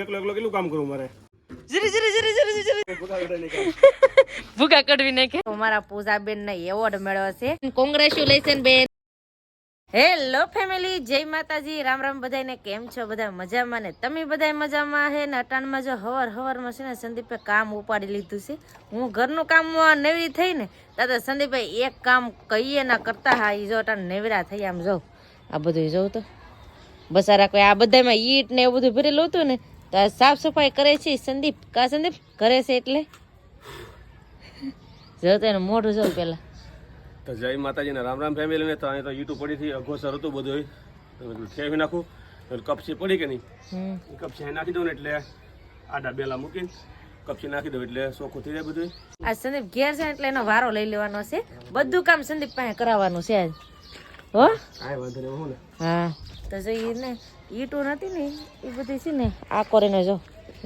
એકલો એકલો કેટલું કામ કરું મારે? જરી જરી જરી જરી જરી ભૂકા કાઢે નહીં કામ. ભૂકા કડવી નાખે અમારા પૂજાબેન ને એવોર્ડ મળ્યો છે. કોંગ્રેચ્યુલેશન બેન. હેલો ફેમિલી જય માતાજી. રામ રામ બધાને કેમ છો? બધા મજામાં ને? તમે બધા મજામાં હે? ને અટાણમાં જો હવાર હવારમાં છે ને સંદીપે કામ ઉપાડી લીધું છે. હું ઘરનું કામ નેવરી થઈ ને દાદા સંદીપભાઈ એક કામ કહીએ ના કરતા હા ઈ જો અટાણ નેવરા થઈ આમ જાઉં આ બધું જોઉં તો. બસારા કોઈ આ બધામાં ઈટ ને એવું બધું ભરેલું હતું ને તો આ સાફ સફાઈ કરે છે સંદીપ. કા સંદીપ? કરે છે એટલે? જો તો એનું મોઢું જો પેલા. તો જય માતાજી ને રામ રામ ફેમિલી ને. તો અહીં તો યુટ્યુબ પડી હતી અઘોસર હતું બધું તો મેં કીધું નાખું. તો કપસી પડી કે નહીં? કપસી નાખી દઉં ને એટલે આડા બેલા મૂકીને કપસી નાખી દઉં એટલે ચોખ્ખું થઈ જાય બધું આ સંદીપ ઘેર છે એટલે એનો વારો લઈ લેવાનો છે. બધું કામ સંદીપ પાસે કરાવવાનું છે આજ. હો? હા. તો જો એને ઈટો નથી ને એ બધી છે ને, આ કરીને જો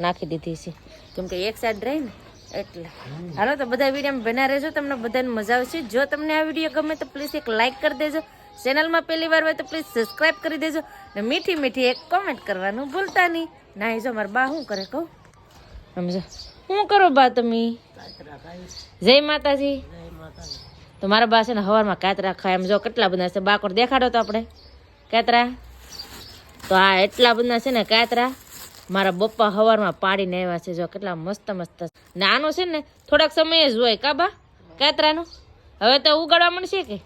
નાખી દીધી છે. કેમ કે એક સાઈડ રહી ને, એટલે. હાલો, તો બધા વીડિયો બના રહેજો, તમને બધાને મજા આવશે. જો તમને આ વીડિયો ગમે તો પ્લીઝ એક લાઇક કરી દેજો. ચેનલમાં પહેલી વાર હોય તો પ્લીઝ સબસ્ક્રાઈબ કરી દેજો. ને મીઠી મીઠી એક કોમેન્ટ કરવાનું ભૂલતા નહીં. ના, એ જો મારા બા શું કરે કહું? સમજો? શું કરો બા તમે? જય માતાજી. તો મારા બા છે ને હવારમાં કાતરા ખાય. એમ જો કેટલા બધા છે. બાકોર દેખાડો તો આપણે. કાતરા? તો આ એટલા બધા છે ને કાતરા મારા બપ્પા હવારમાં પાડીને આવ્યા છે. જો કેટલા મસ્ત મસ્ત. ને આનું છે ને, થોડાક સમય જ હોય. કાબા કાતરાનું? હવે તો ઉગાડવા મળશે કે?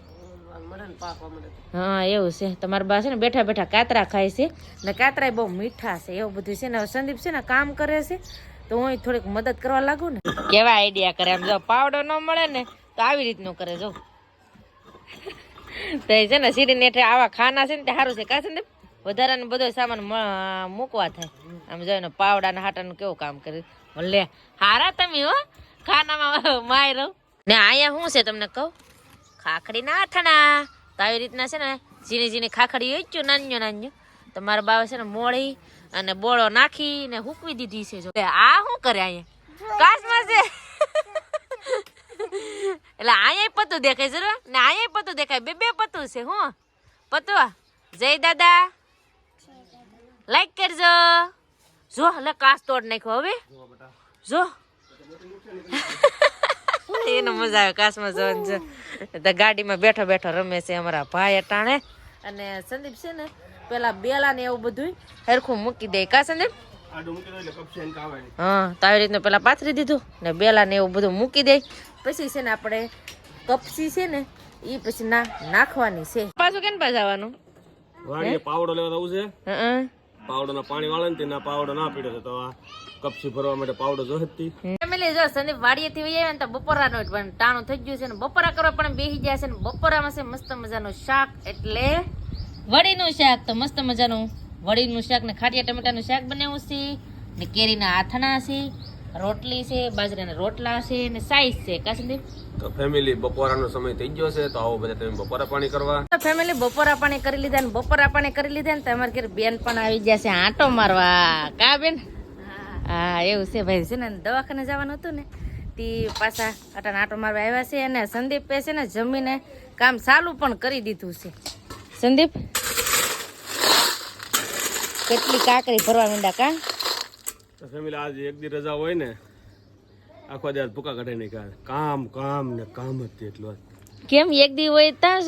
હા, એવું છે. તમારા બા છે ને બેઠા બેઠા કાતરા ખાય છે. ને કાતરા બહુ મીઠા છે. એવું બધું છે ને. સંદીપ છે ને કામ કરે છે. તો હું થોડીક મદદ કરવા લાગુ ને. કેવા આઈડિયા કરે? આમ જો પાવડો ન મળે ને, તો આવી રીતનું કરે. જો. તો છે ને સીડી નેઠે આવા ખાના છે ને, તે સારું છે. કા સંદીપ? વધારાનો બધો સામાન મૂકવા થાય. આમ જોઈને પાવડા ને હાટાનું કેવું કામ કર્યું? લે, હારા તમે હો. ખાનામાં માય ને અહીંયા શું છે તમને કહું? ખાખડી ના થણા તો આવી રીતના છે ને, ઝીણી ઝીણી ખાખડી જ નાન્યો નાન્યો. તો મારા બાવે છે ને મોળી અને બોળો નાખી ને હૂકવી દીધી છે. જો આ શું કરે અહીંયા? કાચમાં છે. એટલે અહીંયા પતું દેખાય જરૂર ને અહીંયા પતું દેખાય. બે બે પતું છે, હું. પતું જય દાદા. લાઈક કરજો. જો એટલે કાચ તોડ નાખ્યો હવે. જો. એનો મજા આવે કાચમાં જવાનું છે. ગાડીમાં બેઠો બેઠો રમે છે અમારા ભાઈ અટાણે. અને સંદીપ છે ને પેલા બેલા ને એવું બધું હરખું મૂકી દે. કા સંદીપ. હા તો આવી રીતનું પેલા પાથરી દીધું ને બેલા ને એવું બધું મૂકી દે. પછી છે ને આપણે કપસી છે ને એ પછી ના નાખવાની છે. પાછું કેમ પાછું આવવાનું વાડીએ પાવડો લેવા આવું છે? હં. પાવડોના પાણી વાળે ને તેના પાવડો ના પીડ્યો તો આ કપસી ભરવા માટે પાવડો જો હતી. ફેમિલી જો સંદીપ વાડીએ થી આવ્યા ને તો બપોરાનો પણ ટાણું થઈ ગયું છે ને બપોરા કરવા પણ બેસી ગયા છે ને બપોરામાં છે મસ્ત મજાનું શાક એટલે વડીનું શાક તો મસ્ત મજાનું વડીનું શાક ને ખાટિયા ટમેટાનું શાક બનાવ્યું છે ને કેરીના આથણા છે રોટલી છે બાજરાના રોટલા છે ને સાઈઝ છે. કાશ્મીર? તો ફેમિલી બપોરાનો સમય થઈ ગયો છે તો આવો બધા તમે બપોરા પાણી કરવા. ફેમિલી બપોરા પાણી કરી લીધા ને બપોરા પાણી કરી લીધા ને તમારે ઘરે બેન પણ આવી ગયા છે આંટો મારવા. કા બેન? હા. એવું છે ભાઈ. છે ને દવાખાને જવાનું હતું ને તે પાછા આટા આંટો મારવા આવ્યા છે અને સંદીપે છે ને જમીને કામ ચાલુ પણ કરી દીધું છે. સંદીપ? કેટલી કાકરી ભરવા માંડ્યા કા? તો ફેમિલી આજે એક દી રજા હોય ને આખો દિવસ ભૂકા કાઢે નહીં કાઢે કામ કામ ને કામ જ તે એટલું. કેમ એક દી હોય તાસ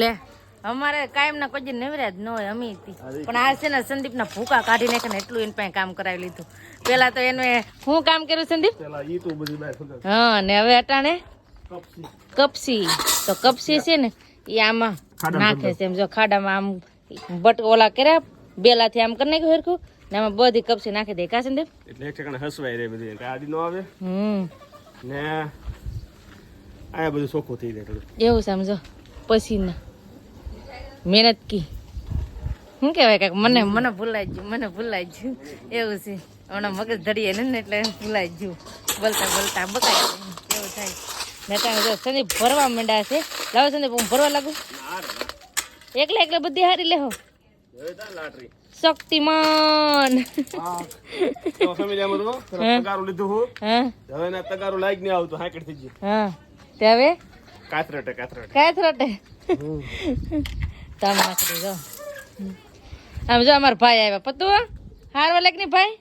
લે અમારે કાયમ ના કોઈ નવરા જ ન હોય અમે. પણ આ છે ને સંદીપ ના ભૂકા કાઢી નાખે ને એટલું એને પાસે કામ કરાવી લીધું. પેલા તો એને હું કામ કર્યું સંદીપ? હા ને હવે અટાણે? કપસી. કપસી. તો કપસી છે ને એ આમાં નાખે છે. એમ જો ખાડામાં આમ બટ ઓલા કર્યા બેલાથી આમ કરી નાખ્યું હરખું. ને આમાં બધી કપસી નાખી દે. કાશે ને એટલે એક ઠેકાણે હસવાય રે બધી. આડી નો આવે હમ. ને આ બધું ચોખ્ખું થઈ જાય એવું સમજો પસીના મહેનત કી. શું કહેવાય કાંઈક? મને મને ભૂલાઈ ગયું મને ભૂલાઈ ગયું. એવું છે. હમણાં મગજ ધરીએ ને એટલે ભૂલાઈ ગયું. બોલતા બોલતા બકાય એવું થાય. ને જો સંદીપ ભરવા માંડ્યા છે. લાવો સંદીપ હું ભરવા લાગુ? એકલા એકલા બધી હારી લેહો. શક્તિમાન. તો ફેમિલી આમાં તો તગારું લીધું હું. હા? હવે ના તગારું લાઈક નહીં આવતું હાકડ થઈ ગયું. હા. તે હવે? કાતરટે કાય તમે દેજો આમ જો અમારા ભાઈ આવ્યા. પતું હારવા લાગ ને ભાઈ?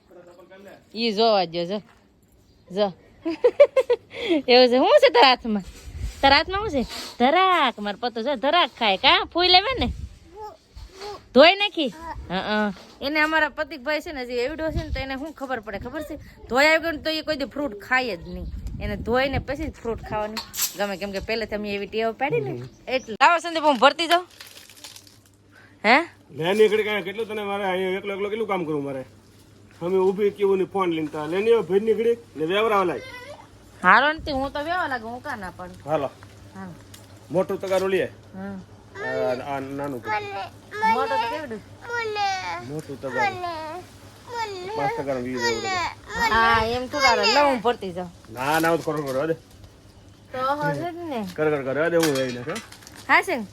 ઈ જોવા જો જો. જો. એવું છે. શું છે તારા હાથમાં? તારા હાથમાં શું છે? ધરાક માર પતો છે ધરાક ખાય. કા? ફૂઈ લેવે ને? ધોઈ નાખી? એને અમારા પતિકભાઈ છે ને જે એવડો છે ને તો એને શું ખબર પડે ખબર છે? ધોઈ આવી ગયું ને તો એ કોઈ દી ફ્રૂટ ખાય જ નહીં. એને ધોઈને પછી જ ફ્રૂટ ખાવાનું. ગમે કેમ કે પહેલેથી અમે એવી ટેવ પાડી ને એટલે. લાવો સંદીપ હું ભરતી જાઉં. હે? લે નીકળી કાંઈ કેટલું તને મારે અહીંયા એકલો એકલો કેટલું કામ કરું મારે? અમે ઊભી કેવું ને ફોન લઈને તા. લેની ભેર નીકળી. ને વેવરાવા લાય. હારો નથી હું તો વેવા લાગુ હું કા ના પણ. હાલો. હા. મોટું તગારું લઈએ હા. આ આ નાનું. મોટો તો કેવડું? મોટું હા એમ થોડા લઉં હું ભરતી જાઉં. ના ના કરો કરો તો હશે કર કર કર હું લઈને હો હા. છે ને?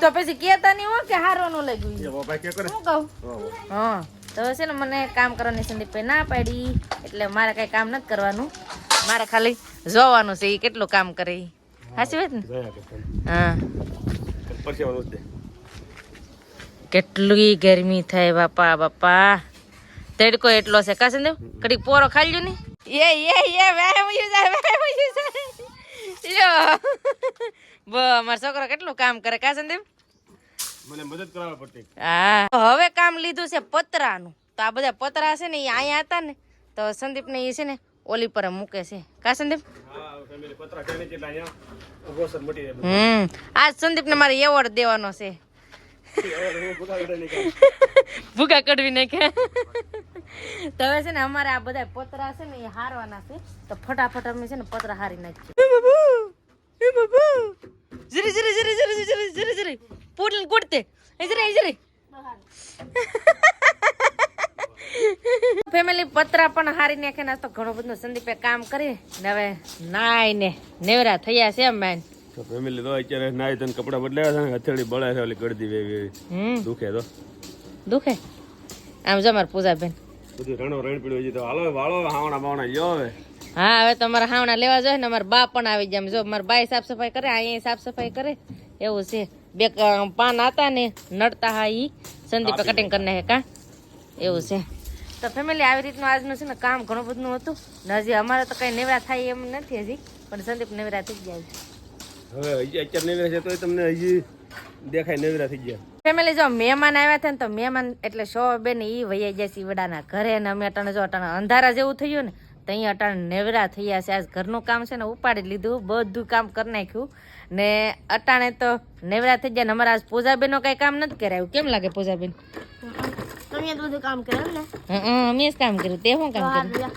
તો પછી કેતા નહીં હો કે હારો નું લાગ્યું એ બાપા કે કરે? હું કહું? હા. તો છે ને મને કામ કરવાની સંદીપે ના પાડી એટલે મારે કઈ કામ નથી કરવાનું. મારે ખાલી જોવાનું છે એ કેટલું કામ કરે. સાચી વાત ને. હા. પરસેવાનું કેટલી ગરમી થાય બાપા બાપા. તડકો એટલો છે. કાશે સંદેવ કડીક પોરો ખાઈ લ્યો ને? એ એ એ વેમ જાય વેમ યુ જાય. યો બ મારો છોકરો કેટલું કામ કરે કાશે સંદેવ મને મદદ કરાવવા પડતી. હા. હવે કામ લીધું છે પતરાનું. તો આ બધા પતરા છે ને એ અહીંયા હતા ને તો સંદીપ ને એ છે ને ઓલી પર મૂકે છે. કા સંદીપ હમ આજ સંદીપ ને મારે એવોર્ડ દેવાનો છે. ભૂકા કડવી નાખ્યા. તો હવે છે ને અમારે આ બધા પતરા છે ને એ હારવાના છે. તો ફટાફટ અમે છે ને પતરા હારી નાખીએ. પૂટલ કુટતે. જરી જરી. ફેમિલી પતરા પણ હારી નાખે ને તો ઘણું બધું સંદીપે કામ કરી ને હવે નાય ને નેવરા થયા છે મેન તો ફેમિલી તો અત્યારે નાઈ તને કપડાં બદલાવ્યા છે ને હથેળી બળાય છે ઓલી ગળદી વેવી એવી. હમ. દુખે તો. દુખે? આમ જો મારા પૂજાબેન. બધું રણો રણ પીડ્યું હજી તો હાલો વાળો હાવણા બાવણા જો હવે. હા હવે તો અમારા હાવણા લેવા જોઈએ ને અમારા બા પણ આવી જાય. જો મારા બાઈ સાફ સફાઈ કરે અહીંયા સાફ સફાઈ કરે. એવું છે. બે પાન હતા ને નડતા હા ઈ. સંદીપે કટિંગ કરી નાખે કા એવું છે. તો ફેમિલી આવી રીતનું આજનું છે ને કામ ઘણું બધું હતું. ને હજી અમારે તો કઈ નેવરા થાય એમ નથી હજી. પણ સંદીપ નેવરા થઈ ગયા છે. હવે અત્યારે નવીરા છે તોય તમને હજી દેખાય નવીરા થઈ ગયા. ફેમિલી જો મહેમાન આવ્યા હતા ને તો મહેમાન એટલે સો બેન ઈ વૈયા જાય છે ઘરે ને અમે અટાણે જો અટાણે અંધારા જેવું થયું ને તો અહીંયા અટાણે નેવરા થયા છે. આજ ઘરનું કામ છે ને ઉપાડી લીધું બધું કામ કરી નાખ્યું. ને અટાણે તો નેવરા થઈ ગયા ને અમારા આજ પૂજાબેનનો કઈ કામ નથી કરાયું. કેમ લાગે પૂજાબેન? તમે બધું કામ કર્યું ને અમે જ કામ કર્યું. તે શું કામ કર્યું?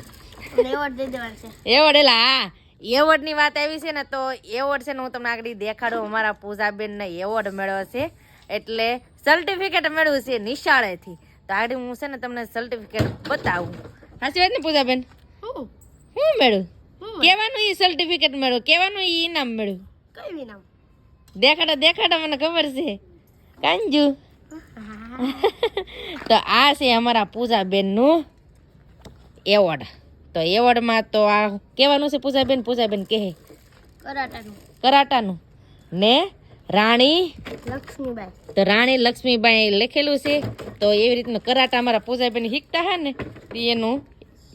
એવોર્ડ દઈ દેવાનું છે. એવોર્ડ એલા હા. એવોર્ડની વાત આવી છે ને તો એવોર્ડ છે ને હું તમને આગળ દેખાડું. અમારા પૂજાબેન ને એવોર્ડ મેળવ્યો છે. એટલે સર્ટિફિકેટ મેળવ્યું છે નિશાળેથી. તો આગળ હું છે ને તમને સર્ટિફિકેટ બતાવું. સાચી વાત ને પૂજાબેન? હું? શું મેળવ્યું કેવાનું ઈ સર્ટિફિકેટ મેળવ્યું કેવાનું ઈ ઇનામ મેળવ્યું કઈ ઇનામ દેખાડો દેખાડો મને ખબર છે. કાંજુ. તો આ છે અમારા પૂજાબેનનું એવોર્ડ. તો એવોર્ડમાં તો આ કહેવાનું છે પૂજાબેન પૂજાબેન કહે. કરાટાનું. કરાટાનું. ને રાણી લક્ષ્મીબાઈ. તો રાણી લક્ષ્મીબાઈ લખેલું છે તો એવી રીતનું કરાટા અમારા પૂજાબેન શીખતા હા ને તો એનું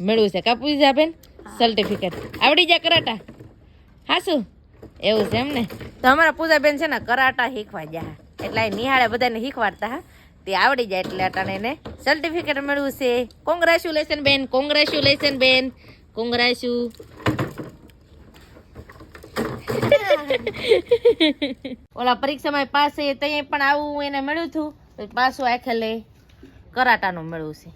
મેળવ્યું છે. કા પૂજાબેન? સર્ટિફિકેટ આવડી જાય કરાટા? હાસું એવું છે એમ ને? તો અમારા પૂજાબેન છે ને કરાટા શીખવા ગયા એટલે નિહાળે બધાને શીખવાડતા હા. તે આવડી જાય એટલે અટાણે એને સર્ટિફિકેટ મેળવ્યું છે. કોંગ્રેચ્યુલેશન બેન. કોંગ્રેચ્યુલેશન બેન. કોંગ્રેચ્યુ ઓલા પરીક્ષામાં પાસ થઈ ત્યાં પણ આવું એને મળ્યું હતું તો પાછું આખેલે કરાટાનું મળ્યું છે.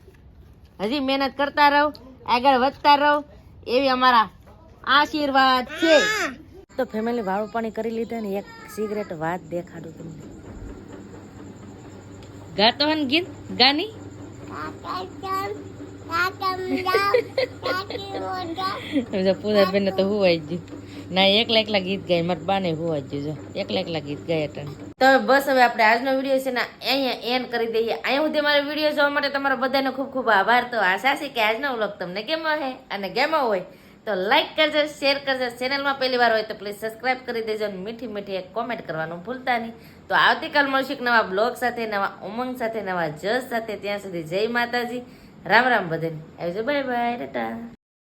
હજી મહેનત કરતા રહો આગળ વધતા રહો. એવી અમારા આશીર્વાદ છે. તો ફેમિલી વાળું પાણી કરી લીધા ને એક સિગરેટ વાત દેખાડું તમને. ગાતો હન ગીત ગાની પૂજા બેન તો હુવાઈ ગયું ના એકલા એકલા ગીત ગાય મારા બાને હુવાઈ ગયું જો એકલા એકલા ગીત ગાય અટણ તો બસ હવે આપણે આજનો વીડિયો છે ને અહીંયા એન્ડ કરી દઈએ. અહીંયા સુધી મારો વીડિયો જોવા માટે તમારો બધાનો ખૂબ ખૂબ આભાર. તો આશા છે કે આજનો વ્લોગ તમને ગમ્યો હે અને કેમો હોય તો લાઈક કરજો શેર કરજો. ચેનલમાં પહેલી વાર હોય તો પ્લીઝ સબસ્ક્રાઇબ કરી દેજો અને મીઠી મીઠી એક કોમેન્ટ કરવાનું ભૂલતા નહીં. તો આવતીકાલ મળશું એક નવા બ્લોગ સાથે, નવા ઉમંગ સાથે, નવા જસ સાથે. ત્યાં સુધી જય માતાજી. રામ રામ બધાને. આવજો, બાય બાય, ટાટા.